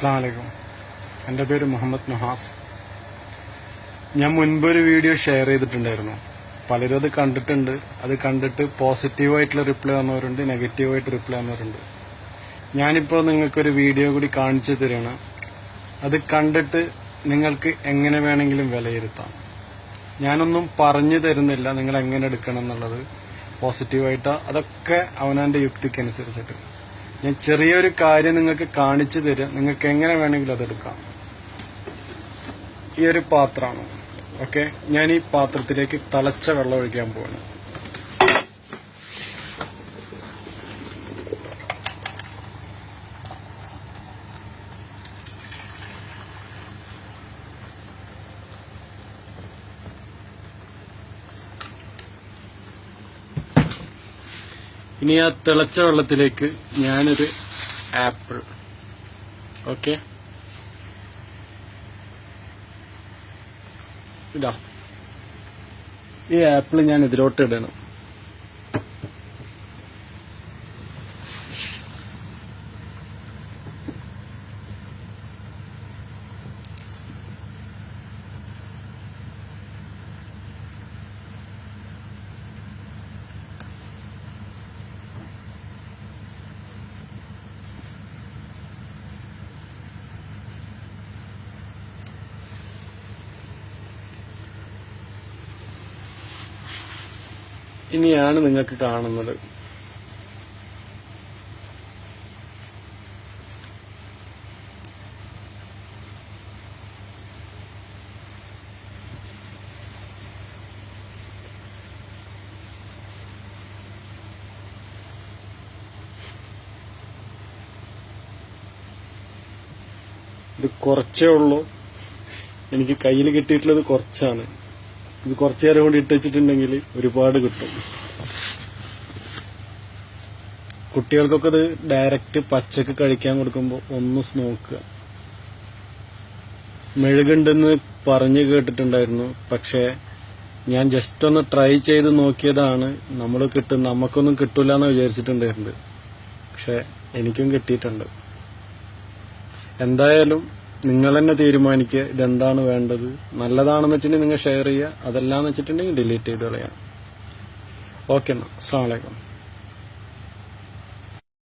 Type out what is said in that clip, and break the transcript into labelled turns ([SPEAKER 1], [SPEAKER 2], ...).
[SPEAKER 1] അസ്സാം വലൈക്കും എന്റെ പേര് മുഹമ്മദ് നഹാസ്. ഞാൻ മുൻപൊരു വീഡിയോ ഷെയർ ചെയ്തിട്ടുണ്ടായിരുന്നു. പലരും അത് കണ്ടിട്ടുണ്ട്. അത് കണ്ടിട്ട് പോസിറ്റീവായിട്ടുള്ള റിപ്ലൈ തന്നവരുണ്ട് നെഗറ്റീവായിട്ട് റിപ്ലൈ തന്നവരുണ്ട് ഞാനിപ്പോൾ നിങ്ങൾക്കൊരു വീഡിയോ കൂടി കാണിച്ചു തരികയാണ്. അത് കണ്ടിട്ട് നിങ്ങൾക്ക് എങ്ങനെ വേണമെങ്കിലും വിലയിരുത്താം. ഞാനൊന്നും പറഞ്ഞു തരുന്നില്ല നിങ്ങൾ എങ്ങനെ എടുക്കണം എന്നുള്ളത്. പോസിറ്റീവായിട്ട് അതൊക്കെ അവനവന്റെ യുക്തിക്കനുസരിച്ചിട്ട്. ഞാൻ ചെറിയൊരു കാര്യം നിങ്ങൾക്ക് കാണിച്ചു തരാം. നിങ്ങൾക്ക് എങ്ങനെ വേണമെങ്കിലും അതെടുക്കാം ഈ ഒരു പാത്രമാണ്. ഓക്കെ? ഞാൻ ഈ പാത്രത്തിലേക്ക് തിളച്ച വെള്ളം ഒഴിക്കാൻ പോവാണ്. ഇനി ആ തിളച്ച വെള്ളത്തിലേക്ക് ഞാനൊരു ആപ്പിൾ. ഓക്കെ? ഇതാ. ഈ ആപ്പിൾ ഞാൻ ഇതിലോട്ട് ഇടണം. ഇനിയാണ് നിങ്ങൾക്ക് കാണുന്നത്. ഇത് കുറച്ചേ ഉള്ളൂ. എനിക്ക് കയ്യിൽ കിട്ടിയിട്ടുള്ളത് കുറച്ചാണ്. ഇത് കുറച്ചു നേരം കൊണ്ട് ഇട്ടുവെച്ചിട്ടുണ്ടെങ്കിൽ ഒരുപാട് കിട്ടും. കുട്ടികൾക്കൊക്കെ ഇത് ഡയറക്റ്റ് പച്ചക്ക് കഴിക്കാൻ കൊടുക്കുമ്പോൾ ഒന്ന് നോക്കുക മെഴുകുണ്ടെന്ന് പറഞ്ഞു കേട്ടിട്ടുണ്ടായിരുന്നു. പക്ഷേ ഞാൻ ജസ്റ്റ് ഒന്ന് ട്രൈ ചെയ്ത് നോക്കിയതാണ്. നമ്മൾ കിട്ടും നമുക്കൊന്നും കിട്ടൂല എന്ന് വിചാരിച്ചിട്ടുണ്ടായിരുന്നു പക്ഷെ എനിക്കും കിട്ടിയിട്ടുണ്ട്. എന്തായാലും നിങ്ങൾ തന്നെ തീരുമാനിക്കുക ഇതെന്താണ് വേണ്ടത്? നല്ലതാണെന്ന് വെച്ചിട്ടുണ്ടെങ്കിൽ നിങ്ങൾ ഷെയർ ചെയ്യുക അതല്ലാന്ന് വെച്ചിട്ടുണ്ടെങ്കിൽ ഡിലീറ്റ് ചെയ്ത് കളയാം ഓക്കെ എന്നാൽ അസ്സാം വലൈക്കും